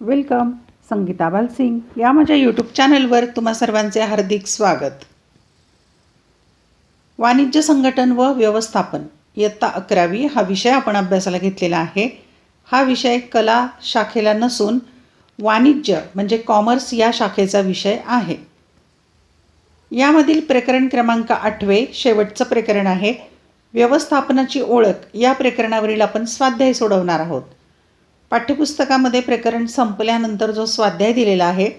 Welcome Sangeeta Balsing. या माझ्या YouTube चॅनलवर तुम्हा सर्वांचे हार्दिक स्वागत. वाणिज्य संघटन व व्यवस्थापन इयत्ता अकरावी हा विषय आपण अभ्यासाला घेतलेला आहे. हा विषय कला शाखेला नसून वाणिज्य म्हणजे कॉमर्स या शाखेचा विषय आहे. यामधील प्रकरण क्रमांक आठवे शेवटचं प्रकरण आहे. व्यवस्थापनाची ओळख या प्रकरणावरील आपण स्वाध्याय सोडवणार आहोत. पाठ्यपुस्तकामध्ये प्रकरण संपल्यानंतर जो स्वाध्याय दिलेला आहे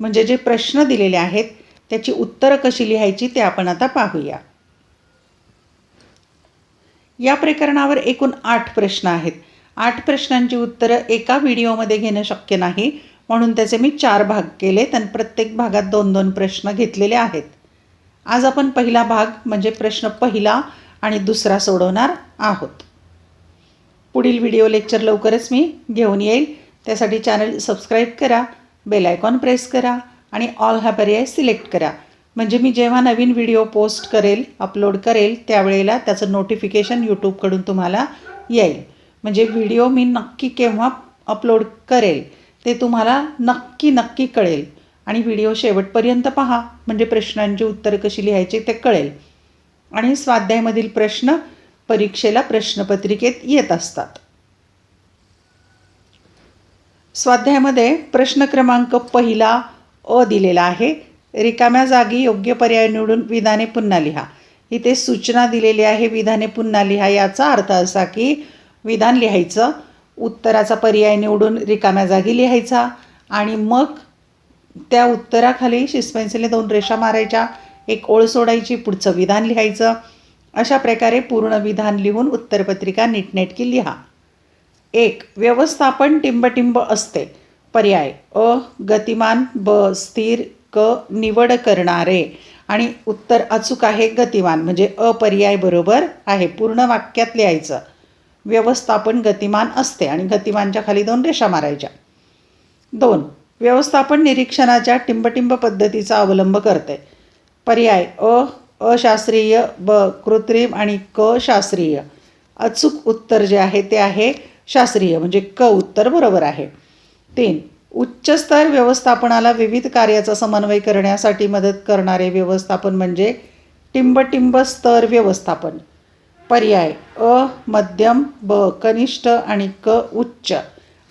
म्हणजे जे प्रश्न दिलेले आहेत त्याची उत्तरं कशी लिहायची ते आपण आता पाहूया. या प्रकरणावर एकूण आठ प्रश्न आहेत. आठ प्रश्नांची उत्तरं एका व्हिडिओमध्ये घेणं शक्य नाही म्हणून त्याचे मी चार भाग केले तर प्रत्येक भागात दोन दोन प्रश्न घेतलेले आहेत. आज आपण पहिला भाग म्हणजे प्रश्न पहिला आणि दुसरा सोडवणार आहोत. पुढील व्हिडिओ लेक्चर लवकरच मी घेऊन येईल. त्यासाठी चॅनल सबस्क्राईब करा बेल आयकॉन प्रेस करा आणि ऑल हा पर्याय सिलेक्ट करा. म्हणजे मी जेव्हा नवीन व्हिडिओ पोस्ट करेल अपलोड करेल त्यावेळेला त्याचं नोटिफिकेशन यूट्यूबकडून तुम्हाला येईल. म्हणजे व्हिडिओ मी नक्की केव्हा अपलोड करेल ते तुम्हाला नक्की नक्की कळेल. आणि व्हिडिओ शेवटपर्यंत पहा म्हणजे प्रश्नांची उत्तरं कशी लिहायची ते कळेल. आणि स्वाध्यायमधील प्रश्न परीक्षेला प्रश्नपत्रिकेत येत असतात. स्वाध्यायामध्ये प्रश्न क्रमांक पहिला अ दिलेला आहे. रिकाम्या जागी योग्य पर्याय निवडून विधाने पुन्हा लिहा. इथे सूचना दिलेली आहे विधाने पुन्हा लिहा याचा अर्थ असा की विधान लिहायचं उत्तराचा पर्याय निवडून रिकाम्या जागी लिहायचा आणि मग त्या उत्तराखाली शिस्पेन्सिलने दोन रेषा मारायच्या एक ओळ सोडायची पुढचं विधान लिहायचं. अशा प्रकारे पूर्ण विधान लिहून उत्तरपत्रिका नीटनेटकी लिहा. एक व्यवस्थापन टिंबटिंब असते. पर्याय अ गतिमान ब स्थिर क निवड करणारे. आणि उत्तर अचूक आहे गतिमान म्हणजे अपर्याय बरोबर आहे पूर्ण वाक्यात लिहायचं. व्यवस्थापन गतिमान असते आणि गतिमानच्या खाली दोन रेषा मारायच्या. दोन व्यवस्थापन निरीक्षणाच्या टिंबटिंब पद्धतीचा अवलंब करते. पर्याय अ अशास्त्रीय ब कृत्रिम आणि क शास्त्रीय. अचूक उत्तर जे आहे ते आहे शास्त्रीय म्हणजे क उत्तर बरोबर आहे. तीन उच्च स्तर व्यवस्थापनाला विविध कार्याचा समन्वय करण्यासाठी मदत करणारे व्यवस्थापन म्हणजे टिंबटिंब स्तर व्यवस्थापन. पर्याय अ मध्यम ब कनिष्ठ आणि क उच्च.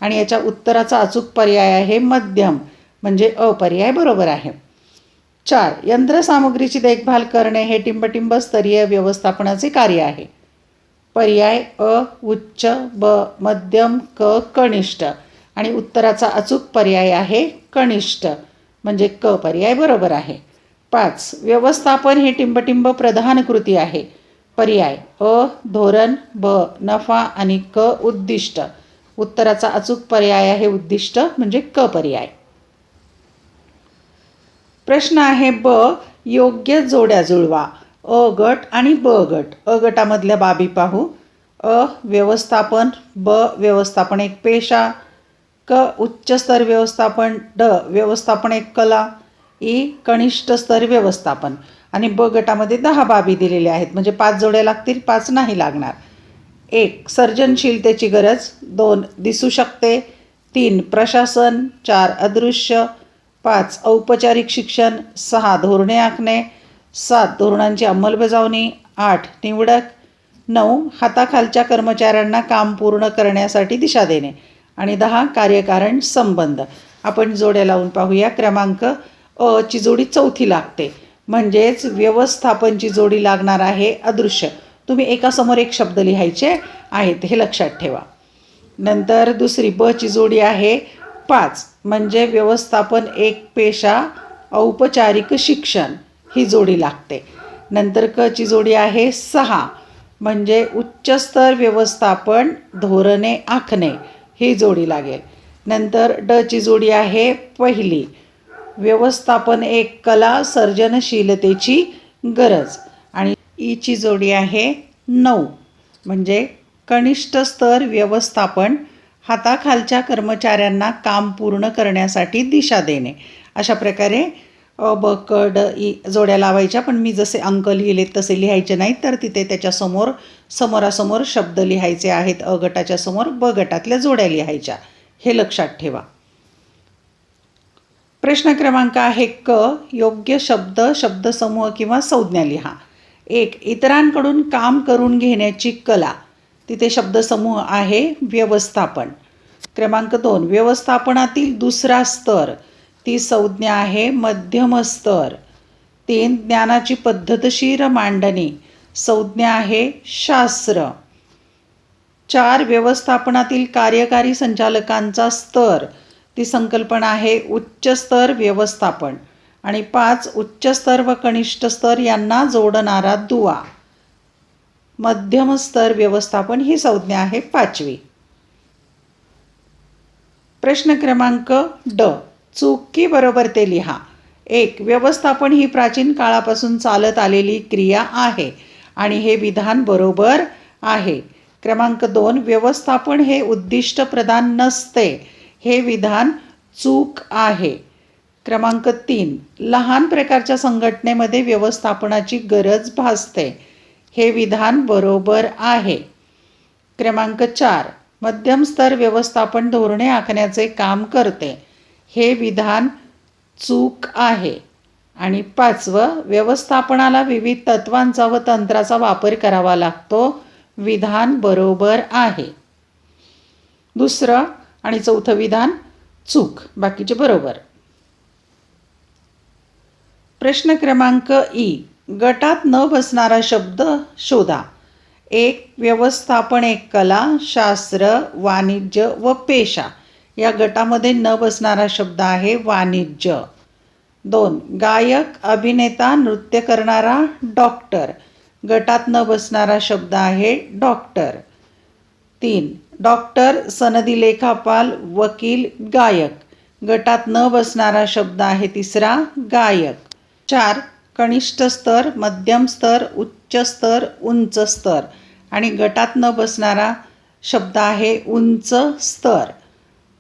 आणि याच्या उत्तराचा अचूक पर्याय आहे मध्यम म्हणजे अपर्याय बरोबर आहे. चार यंत्रसामुग्रीची देखभाल करणे हे टिंबटिंब स्तरीय व्यवस्थापनाचे कार्य आहे. पर्याय अ उच्च ब मध्यम क कनिष्ठ. आणि उत्तराचा अचूक पर्याय आहे कनिष्ठ. म्हणजे क पर्याय बरोबर आहे. पाच व्यवस्थापन हे टिंबटिंब प्रधान कृती आहे. पर्याय अ धोरण ब नफा आणि क उद्दिष्ट. उत्तराचा अचूक पर्याय आहे उद्दिष्ट म्हणजे क पर्याय. प्रश्न आहे ब योग्य जोड्या जुळवा. अ गट आणि ब गट. अ गटामधल्या बाबी पाहू. अ व्यवस्थापन. ब व्यवस्थापन एक पेशा. क उच्च स्तर व्यवस्थापन. ड व्यवस्थापन एक कला. ई कनिष्ठ स्तर व्यवस्थापन. आणि ब गटामध्ये दहा बाबी दिलेल्या आहेत. म्हणजे पाच जोड्या लागतील पाच नाही लागणार. एक सर्जनशीलतेची गरज. दोन दिसू शकते. तीन प्रशासन. चार अदृश्य. पाच. औपचारिक शिक्षण. सहा. धोरणे आखणे. सात. धोरणांची अंमलबजावणी. आठ. निवडक. नऊ. हाताखालच्या कर्मचाऱ्यांना काम पूर्ण करण्यासाठी दिशा देणे. आणि दहा. कार्यकारण संबंध. आपण जोड्या लावून पाहूया. क्रमांक अ ची जोडी चौथी लागते. म्हणजेच व्यवस्थापनची जोडी लागणार आहे अदृश्य. तुम्ही एकासमोर एक शब्द लिहायचे आहेत हे लक्षात ठेवा. नंतर दुसरी ब ची जोडी आहे पाच. म्हणजे व्यवस्थापन एक पेशा औपचारिक शिक्षण ही जोडी लागते. नंतर क ची जोडी आहे सहा म्हणजे उच्चस्तर व्यवस्थापन धोरणे आखणे ही जोडी लागेल. नंतर ड ची जोडी आहे पहिली व्यवस्थापन एक कला सर्जनशीलतेची गरज. आणि ईची जोडी आहे नऊ म्हणजे कनिष्ठ स्तर व्यवस्थापन हाताखालच्या कर्मचाऱ्यांना काम पूर्ण करण्यासाठी दिशा देणे. अशा प्रकारे अ ब क ड ई जोड्या लावायच्या पण मी जसे अंक लिहिले तसे लिहायचे नाहीत तर तिथे त्याच्यासमोर समोरासमोर शब्द लिहायचे आहेत अ गटाच्या समोर ब गटातल्या जोड्या लिहायच्या. हे लक्षात ठेवा. प्रश्न क्रमांक आहे क योग्य शब्द शब्दसमूह किंवा संज्ञा लिहा. एक इतरांकडून काम करून घेण्याची कला. तिथे शब्दसमूह आहे व्यवस्थापन. क्रमांक दोन व्यवस्थापनातील दुसरा स्तर. ती संज्ञा आहे मध्यम स्तर. तीन ज्ञानाची पद्धतशीर मांडणी. संज्ञा आहे शास्त्र. चार व्यवस्थापनातील कार्यकारी संचालकांचा स्तर. ती संकल्पना आहे उच्च स्तर व्यवस्थापन. आणि पाच उच्च स्तर व कनिष्ठ स्तर यांना जोडणारा दुवा. मध्यम स्तर व्यवस्थापन ही संज्ञा आहे पाचवी. प्रश्न क्रमांक ड. चुकी बरोबर ते लिहा. एक व्यवस्थापन ही प्राचीन काळापासून चालत आलेली क्रिया आहे आणि हे विधान बरोबर आहे. क्रमांक दोन व्यवस्थापन हे उद्दिष्ट प्रदान नसते. हे विधान चूक आहे. क्रमांक तीन लहान प्रकारच्या संघटनेमध्ये व्यवस्थापनाची गरज भासते. हे विधान बरोबर आहे. क्रमांक चार. मध्यम स्तर व्यवस्थापन धोरणे आखण्याचे काम करते. हे विधान चूक आहे. आणि पाचवं व्यवस्थापनाला विविध तत्वांचा व तंत्राचा वापर करावा लागतो. विधान बरोबर आहे. दुसरं आणि चौथं विधान चूक. बाकीचे बरोबर. प्रश्न क्रमांक ई. गटात न बसणारा शब्द शोधा. एक व्यवस्थापन एक कला शास्त्र वाणिज्य व पेशा. या गटामध्ये न बसणारा शब्द आहे वाणिज्य. दोन गायक अभिनेता नृत्य करणारा डॉक्टर. गटात न बसणारा शब्द आहे डॉक्टर. तीन डॉक्टर सनदी लेखापाल वकील गायक. गटात न बसणारा शब्द आहे तिसरा गायक. चार कनिष्ठ स्तर मध्यम स्तर उच्च स्तर उंच स्तर. आणि गटात न बसणारा शब्द आहे उंच स्तर.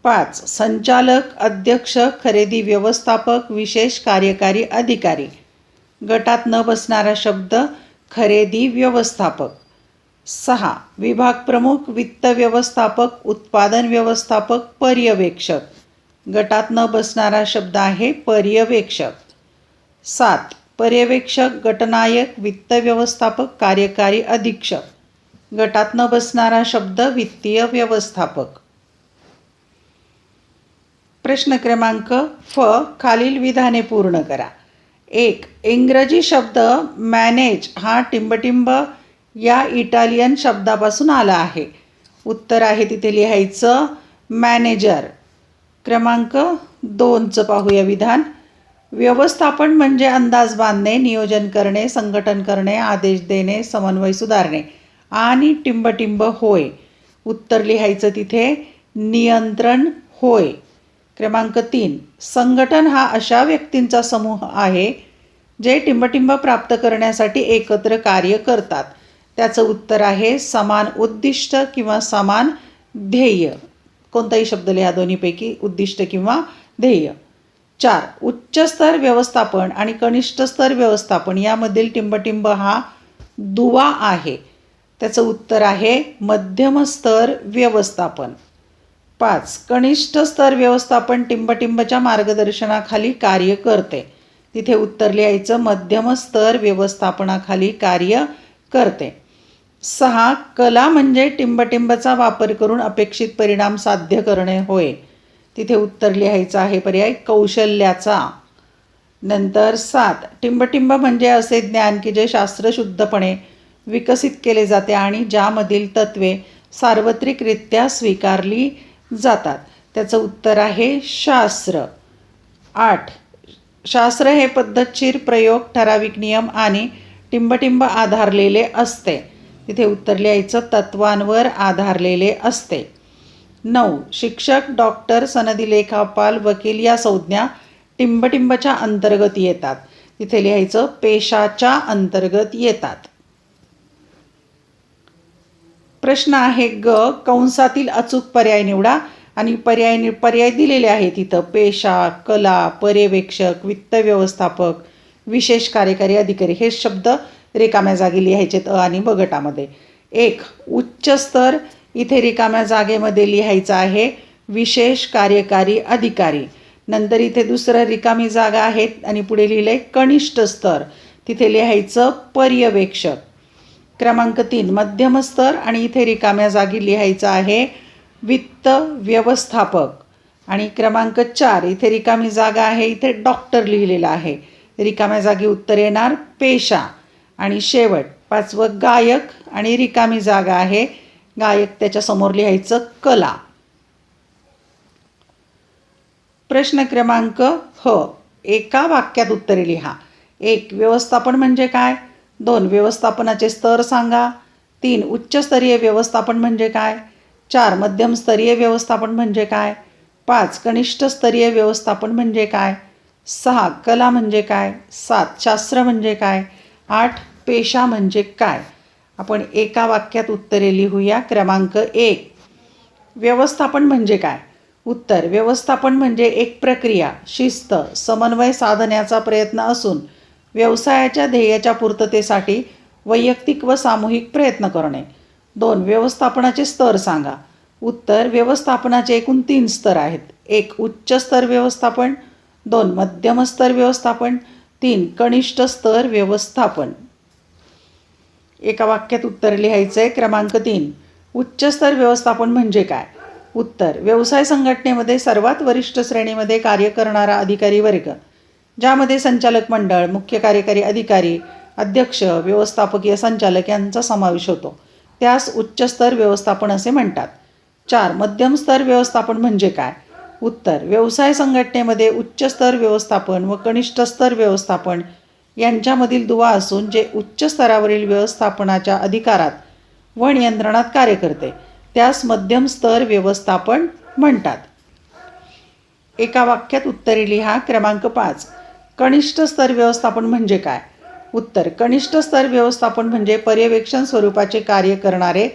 पाच संचालक अध्यक्ष खरेदी व्यवस्थापक विशेष कार्यकारी अधिकारी. गटात न बसणारा शब्द खरेदी व्यवस्थापक. सहा विभाग प्रमुख वित्त व्यवस्थापक उत्पादन व्यवस्थापक पर्यवेक्षक. गटात न बसणारा शब्द आहे पर्यवेक्षक. सात पर्यवेक्षक गटनायक वित्त व्यवस्थापक कार्यकारी अधीक्षक. गटात न बसणारा शब्द वित्तीय व्यवस्थापक. प्रश्न क्रमांक फ खालील विधाने पूर्ण करा. एक इंग्रजी शब्द मॅनेज हा टिंबटिंब या इटालियन शब्दापासून आला आहे. उत्तर आहे तिथे लिहायचं मॅनेजर क्रमांक दोनचं पाहूया विधान. व्यवस्थापन म्हणजे अंदाज बांधणे नियोजन करणे संघटन करणे आदेश देणे समन्वय सुधारणे आणि टिंबटिंब होय. उत्तर लिहायचं तिथे नियंत्रण होय. क्रमांक तीन संघटन हा अशा व्यक्तींचा समूह आहे जे टिंबटिंब प्राप्त करण्यासाठी एकत्र कार्य करतात. त्याचं उत्तर आहे समान उद्दिष्ट किंवा समान ध्येय. कोणताही शब्द लिहा दोन्हीपैकी उद्दिष्ट किंवा ध्येय. चार उच्च स्तर व्यवस्थापन आणि कनिष्ठ स्तर व्यवस्थापन यामधील टिंबटिंब हा दुवा आहे. त्याचं उत्तर आहे मध्यम स्तर व्यवस्थापन. पाच कनिष्ठ स्तर व्यवस्थापन टिंबटिंबच्या मार्गदर्शनाखाली कार्य करते. तिथे उत्तर लिहायचं मध्यम स्तर व्यवस्थापनाखाली कार्य करते. सहा कला म्हणजे टिंबटिंबचा वापर करून अपेक्षित परिणाम साध्य करणे होय. तिथे उत्तर लिहायचं आहे. पर्याय कौशल्याचा. नंतर सात. टिंबटिंब म्हणजे असे ज्ञान की जे शास्त्रशुद्धपणे विकसित केले जाते आणि ज्यामधील तत्वे सार्वत्रिकरित्या स्वीकारली जातात. त्याचं उत्तर आहे शास्त्र. आठ. शास्त्र हे पद्धतशीर प्रयोग ठराविक नियम आणि टिंबटिंब आधारलेले असते. तिथे उत्तर लिहायचं तत्वांवर आधारलेले असते. नऊ. शिक्षक डॉक्टर सनदी लेखापाल वकील या संज्ञा टिंबटिंबच्या अंतर्गत येतात. तिथे लिहायचं पेशाच्या अंतर्गत येतात. प्रश्न आहे ग कंसातील अचूक पर्याय निवडा आणि पर्याय नि पर्याय दिलेले आहेत तिथं पेशा कला पर्यवेक्षक वित्त व्यवस्थापक विशेष कार्यकारी अधिकारी. हे शब्द रिकाम्या जागी लिहायचे आणि बगटामध्ये एक उच्च स्तर इथे रिकाम्या जागेमध्ये लिहायचं आहे विशेष कार्यकारी अधिकारी. नंतर इथे दुसरं रिकामी जागा आहेत आणि पुढे लिहिलं आहे कनिष्ठ स्तर. तिथे लिहायचं पर्यवेक्षक. क्रमांक तीन मध्यम स्तर आणि इथे रिकाम्या जागी लिहायचं आहे वित्त व्यवस्थापक. आणि क्रमांक चार इथे रिकामी जागा आहे इथे डॉक्टर लिहिलेलं आहे. रिकाम्या जागी उत्तर येणार पेशा. आणि शेवट पाचवं गायक आणि रिकामी जागा आहे गायक त्याच्यासमोर लिहायचं कला. प्रश्न क्रमांक ह एका वाक्यात उत्तरे लिहा. एक व्यवस्थापन म्हणजे काय? दोन व्यवस्थापनाचे स्तर सांगा. तीन उच्चस्तरीय व्यवस्थापन म्हणजे काय? चार मध्यमस्तरीय व्यवस्थापन म्हणजे काय? पाच कनिष्ठ स्तरीय व्यवस्थापन म्हणजे काय? सहा कला म्हणजे काय? सात शास्त्र म्हणजे काय? आठ पेशा म्हणजे काय? आपण एका वाक्यात उत्तरे लिहूया. क्रमांक एक. व्यवस्थापन म्हणजे काय? उत्तर. व्यवस्थापन म्हणजे एक प्रक्रिया शिस्त समन्वय साधण्याचा प्रयत्न असून व्यवसायाच्या ध्येयाच्या पूर्ततेसाठी वैयक्तिक व सामूहिक प्रयत्न करणे. दोन. व्यवस्थापनाचे स्तर सांगा. उत्तर. व्यवस्थापनाचे एकूण तीन स्तर आहेत. एक उच्च स्तर व्यवस्थापन. दोन मध्यम स्तर व्यवस्थापन. तीन कनिष्ठ स्तर व्यवस्थापन. एका वाक्यात उत्तर लिहायचं आहे क्रमांक तीन. उच्चस्तर व्यवस्थापन म्हणजे काय? उत्तर. व्यवसाय संघटनेमध्ये सर्वात वरिष्ठ श्रेणीमध्ये कार्य करणारा अधिकारी वर्ग ज्यामध्ये संचालक मंडळ मुख्य कार्यकारी अधिकारी अध्यक्ष व्यवस्थापकीय संचालक यांचा समावेश होतो. त्यास उच्चस्तर व्यवस्थापन असे म्हणतात. चार. मध्यम स्तर व्यवस्थापन म्हणजे काय? उत्तर. व्यवसाय संघटनेमध्ये उच्च स्तर व्यवस्थापन व कनिष्ठ स्तर व्यवस्थापन यांच्यामधील दुवा असून जे उच्च स्तरावरील व्यवस्थापनाच्या अधिकारात व नियंत्रणात कार्य करते त्यास मध्यम स्तर व्यवस्थापन म्हणतात. एका वाक्यात उत्तरे लिहा क्रमांक पाच. कनिष्ठ स्तर व्यवस्थापन म्हणजे काय? उत्तर कनिष्ठ स्तर व्यवस्थापन म्हणजे पर्यवेक्षण स्वरूपाचे कार्य करणारे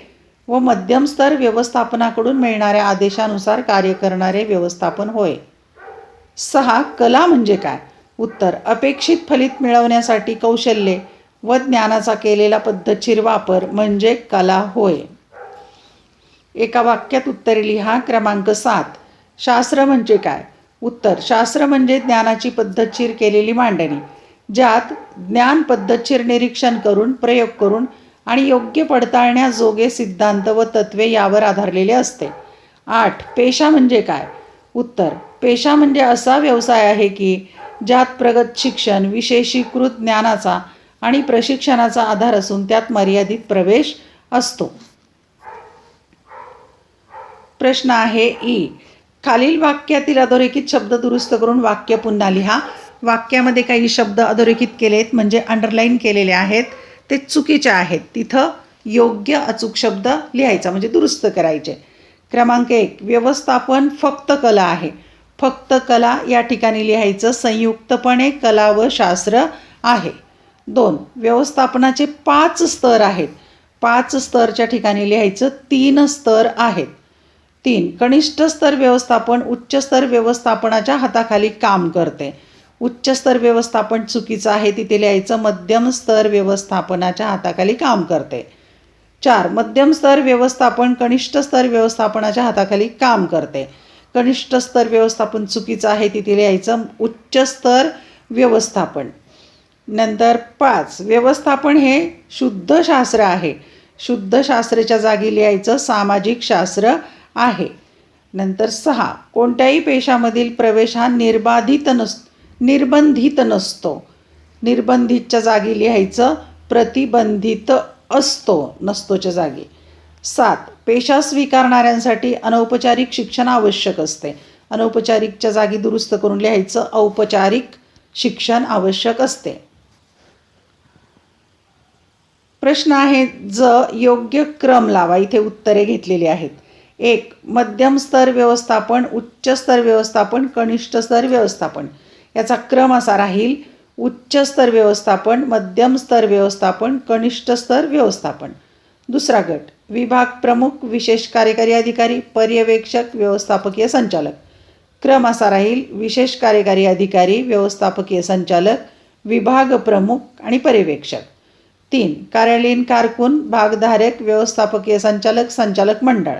व मध्यम स्तर व्यवस्थापनाकडून मिळणाऱ्या आदेशानुसार कार्य करणारे व्यवस्थापन होय. सहा कला म्हणजे काय? उत्तर अपेक्षित फलित मिळवण्यासाठी कौशल्ये व ज्ञानाचा केलेला पद्धतशीर वापर म्हणजे कला होय. एका वाक्यात उत्तरे लिहा क्रमांक सात. शास्त्र म्हणजे काय? उत्तर शास्त्र म्हणजे ज्ञानाची पद्धतशीर केलेली मांडणी ज्यात ज्ञान पद्धतशीर निरीक्षण करून प्रयोग करून आणि योग्य पडताळण्याजोगे सिद्धांत व तत्वे यावर आधारलेले असते. आठ पेशा म्हणजे काय? उत्तर पेशा म्हणजे असा व्यवसाय आहे की ज्यात प्रगत शिक्षण विशेषीकृत ज्ञानाचा आणि प्रशिक्षणाचा आधार असून त्यात मर्यादित प्रवेश असतो. प्रश्न आहे ई. खालील वाक्यातील अधोरेखित शब्द दुरुस्त करून वाक्य पुन्हा लिहा. वाक्यामध्ये काही शब्द अधोरेखित केले आहेत म्हणजे अंडरलाईन केलेले आहेत. ते चुकीचे आहेत. तिथं योग्य अचूक शब्द लिहायचा म्हणजे दुरुस्त करायचे. क्रमांक एक व्यवस्थापन फक्त कला आहे. फक्त कला या ठिकाणी लिहायचं संयुक्तपणे कला व शास्त्र आहे. दोन व्यवस्थापनाचे पाच स्तर आहेत. पाच स्तरच्या ठिकाणी लिहायचं तीन स्तर आहेत. तीन कनिष्ठ स्तर व्यवस्थापन उच्च स्तर व्यवस्थापनाच्या हाताखाली काम करते. उच्च स्तर व्यवस्थापन चुकीचं आहे तिथे लिहायचं मध्यम स्तर व्यवस्थापनाच्या हाताखाली काम करते. चार मध्यम स्तर व्यवस्थापन कनिष्ठ स्तर व्यवस्थापनाच्या हाताखाली काम करते. कनिष्ठ स्तर व्यवस्थापन चुकीचं आहे तिथे लिहायचं उच्च स्तर व्यवस्थापन. नंतर पाच व्यवस्थापन हे शुद्ध शास्त्र आहे. शुद्ध शास्त्राच्या जागी लिहायचं सामाजिक शास्त्र आहे. नंतर सहा कोणत्याही पेशामधील प्रवेश हा निर्बाधित नस निर्बंधित नसतो. निर्बंधितच्या जागी लिहायचं प्रतिबंधित असतो नसतोच्या जागी. सात पेशा स्वीकारणाऱ्यांसाठी अनौपचारिक शिक्षण आवश्यक असते. अनौपचारिकच्या जागी दुरुस्त करून लिहायचं औपचारिक शिक्षण आवश्यक असते. प्रश्न आहे ज योग्य क्रम लावा. इथे उत्तरे घेतलेली आहेत. एक मध्यम स्तर व्यवस्थापन उच्च स्तर व्यवस्थापन कनिष्ठ स्तर व्यवस्थापन. याचा क्रम असा राहील उच्च स्तर व्यवस्थापन मध्यम स्तर व्यवस्थापन कनिष्ठ स्तर व्यवस्थापन. दुसरा गट. विभाग प्रमुख विशेष कार्यकारी अधिकारी पर्यवेक्षक व्यवस्थापकीय संचालक. क्रम असा राहील विशेष कार्यकारी अधिकारी व्यवस्थापकीय संचालक विभाग प्रमुख आणि पर्यवेक्षक. तीन कार्यालयीन कारकून भागधारक व्यवस्थापकीय संचालक संचालक मंडळ.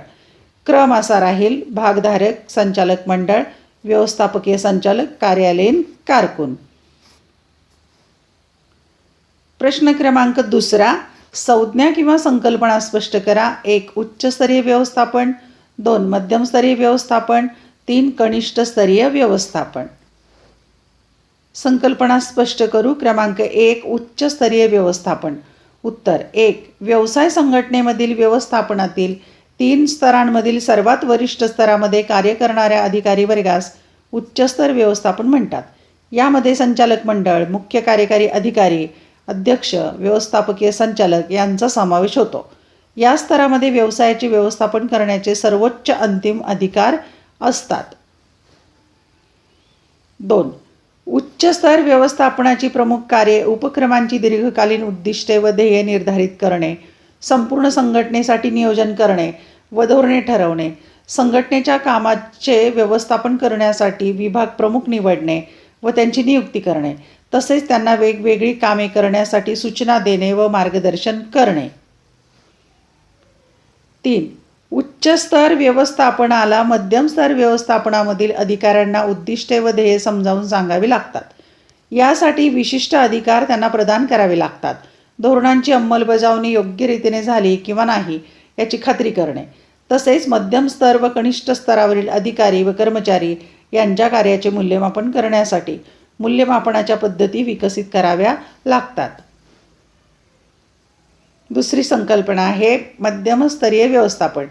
क्रम असा राहील भागधारक संचालक मंडळ व्यवस्थापकीय संचालक कार्यालयीन कारकून. प्रश्न क्रमांक दुसरा संज्ञा किंवा संकल्पना स्पष्ट करा. एक उच्चस्तरीय व्यवस्थापन दोन मध्यमस्तरीय व्यवस्थापन तीन कनिष्ठ स्तरीय व्यवस्थापन. संकल्पना स्पष्ट करू. क्रमांक एक उच्चस्तरीय व्यवस्थापन. उत्तर एक व्यवसाय संघटनेमधील व्यवस्थापनातील तीन स्तरांमधील सर्वात वरिष्ठ स्तरामध्ये कार्य करणाऱ्या अधिकारी वर्गास उच्चस्तर व्यवस्थापन म्हणतात. यामध्ये संचालक मंडळ मुख्य कार्यकारी अधिकारी अध्यक्ष व्यवस्थापकीय संचालक यांचा समावेश होतो. या स्तरामध्ये व्यवसायाचे व्यवस्थापन करण्याचे सर्वोच्च अंतिम अधिकार असतात. दोन. उच्च स्तर व्यवस्थापनाची प्रमुख कार्ये उपक्रमांची दीर्घकालीन उद्दिष्टे व ध्येय निर्धारित करणे संपूर्ण संघटनेसाठी नियोजन करणे व धोरणे ठरवणे संघटनेच्या कामाचे व्यवस्थापन करण्यासाठी विभाग प्रमुख निवडणे व त्यांची नियुक्ती करणे. तसेच त्यांना वेगवेगळी कामे करण्यासाठी सूचना देणे व मार्गदर्शन करणे. तीन उच्च स्तर व्यवस्थापनाला मध्यमस्तर व्यवस्थापनामधील अधिकाऱ्यांना उद्दिष्टे व ध्येय समजावून सांगावी लागतात. यासाठी विशिष्ट अधिकार त्यांना प्रदान करावे लागतात. धोरणांची अंमलबजावणी योग्य रीतीने झाली किंवा नाही याची खात्री करणे. तसेच मध्यम स्तर व कनिष्ठ स्तरावरील अधिकारी व कर्मचारी यांच्या कार्याचे मूल्यमापन करण्यासाठी मूल्यमापनाच्या पद्धती विकसित कराव्या लागतात. दुसरी संकल्पना आहे मध्यमस्तरीय व्यवस्थापन.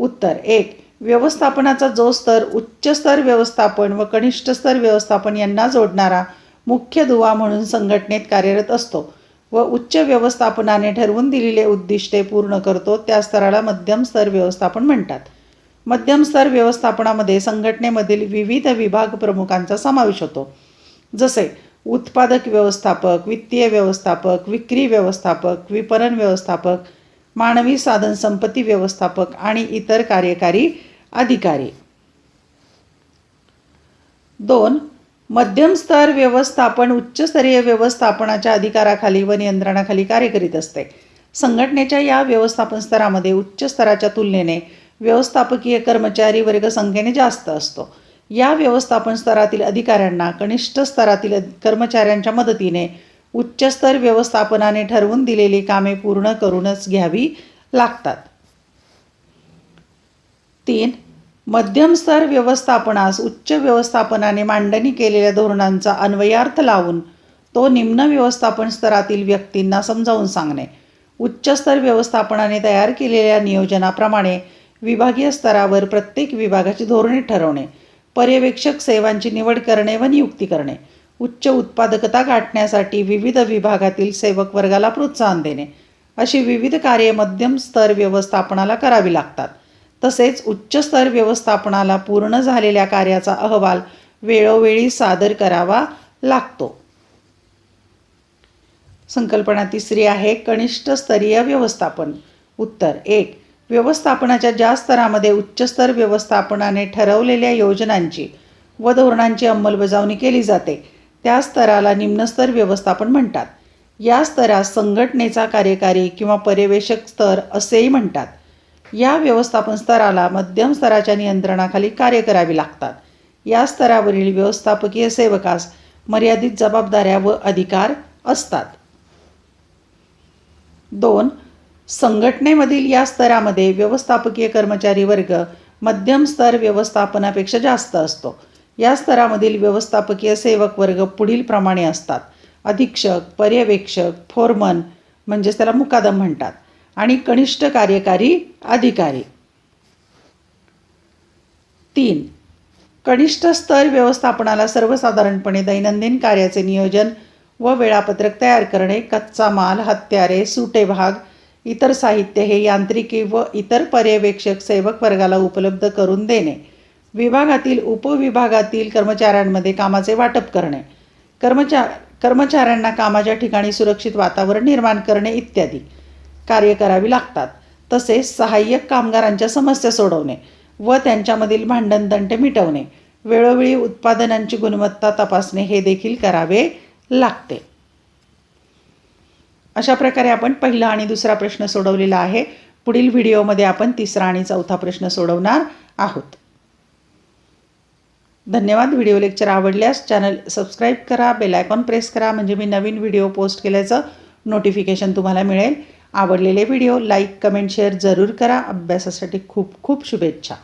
उत्तर एक व्यवस्थापनाचा जो स्तर उच्च स्तर व्यवस्थापन व कनिष्ठ स्तर व्यवस्थापन यांना जोडणारा मुख्य दुवा म्हणून संघटनेत कार्यरत असतो व उच्च व्यवस्थापनाने ठरवून दिलेले उद्दिष्टे पूर्ण करतो त्या स्तराला मध्यम स्तर व्यवस्थापन म्हणतात. मध्यम स्तर व्यवस्थापनामध्ये संघटनेमधील विविध विभाग प्रमुखांचा समावेश होतो. जसे उत्पादक व्यवस्थापक वित्तीय व्यवस्थापक विक्री व्यवस्थापक विपणन व्यवस्थापक मानवी साधन संपत्ती व्यवस्थापक आणि इतर कार्यकारी अधिकारी. दोन मध्यम स्तर व्यवस्थापन उच्चस्तरीय व्यवस्थापनाच्या अधिकाराखाली व नियंत्रणाखाली कार्य करीत असते. संघटनेच्या या व्यवस्थापन स्तरामध्ये उच्च स्तराच्या तुलनेने व्यवस्थापकीय कर्मचारी वर्ग संख्येने जास्त असतो. या व्यवस्थापन स्तरातील अधिकाऱ्यांना कनिष्ठ स्तरातील कर्मचाऱ्यांच्या मदतीने उच्चस्तर व्यवस्थापनाने ठरवून दिलेली कामे पूर्ण करूनच घ्यावी लागतात. तीन मध्यम स्तर व्यवस्थापनास उच्च व्यवस्थापनाने मांडणी केलेल्या धोरणांचा अन्वयार्थ लावून तो निम्न व्यवस्थापन स्तरातील व्यक्तींना समजावून सांगणे. उच्चस्तर व्यवस्थापनाने तयार केलेल्या नियोजनाप्रमाणे विभागीय स्तरावर प्रत्येक विभागाची धोरणे ठरवणे. पर्यवेक्षक सेवांची निवड करणे व नियुक्ती करणे. उच्च उत्पादकता गाठण्यासाठी विविध विभागातील सेवक वर्गाला प्रोत्साहन देणे. अशी विविध कार्ये मध्यम स्तर व्यवस्थापनाला करावी लागतात. तसेच उच्च स्तर व्यवस्थापनाला पूर्ण झालेल्या कार्याचा अहवाल वेळोवेळी सादर करावा लागतो. संकल्पना तिसरी आहे कनिष्ठ स्तरीय व्यवस्थापन. उत्तर एक व्यवस्थापनाच्या ज्या स्तरामध्ये उच्चस्तर व्यवस्थापनाने ठरवलेल्या योजनांची व धोरणांची अंमलबजावणी केली जाते त्या स्तराला निम्नस्तर व्यवस्थापन म्हणतात. या स्तरास संघटनेचा कार्यकारी किंवा पर्यवेक्षक स्तर असेही म्हणतात. या व्यवस्थापन स्तराला मध्यम स्तराच्या नियंत्रणाखाली कार्य करावी लागतात. या स्तरावरील व्यवस्थापकीय सेवकास मर्यादित जबाबदाऱ्या व अधिकार असतात. दोन संघटनेमधील या स्तरामध्ये व्यवस्थापकीय कर्मचारी वर्ग मध्यम स्तर व्यवस्थापनापेक्षा जास्त असतो. या स्तरामधील व्यवस्थापकीय सेवक वर्ग पुढील प्रमाणे असतात. अधीक्षक पर्यवेक्षक फोरमन म्हणजेच त्याला मुकादम म्हणतात. आणि कनिष्ठ कार्यकारी अधिकारी. तीन. कनिष्ठ स्तर व्यवस्थापनाला सर्वसाधारणपणे दैनंदिन कार्याचे नियोजन व वेळापत्रक तयार करणे कच्चा माल हत्यारे सुटे भाग इतर साहित्य हे यांत्रिकी व इतर पर्यवेक्षक सेवक वर्गाला उपलब्ध करून देणे. विभागातील उपविभागातील कर्मचाऱ्यांमध्ये कामाचे वाटप करणे. कर्मचार कर्मचाऱ्यांना कामाच्या ठिकाणी सुरक्षित वातावरण निर्माण करणे इत्यादी कार्य करावी लागतात. तसेच सहाय्यक कामगारांच्या समस्या सोडवणे व त्यांच्यामधील भांडणतंटे मिटवणे. वेळोवेळी उत्पादनांची गुणवत्ता तपासणे हे देखील करावे लागते. अशा प्रकारे आपण पहिला आणि दुसरा प्रश्न सोडवलेला आहे. पुढील व्हिडिओमध्ये आपण तिसरा आणि चौथा प्रश्न सोडवणार आहोत. धन्यवाद. व्हिडिओ लेक्चर आवडल्यास चॅनल सबस्क्राईब करा बेलायकॉन प्रेस करा म्हणजे मी नवीन व्हिडिओ पोस्ट केल्याचं नोटिफिकेशन तुम्हाला मिळेल. आवडलेले व्हिडिओ लाईक कमेंट शेअर जरूर करा. अभ्यासासाठी खूप खूप शुभेच्छा.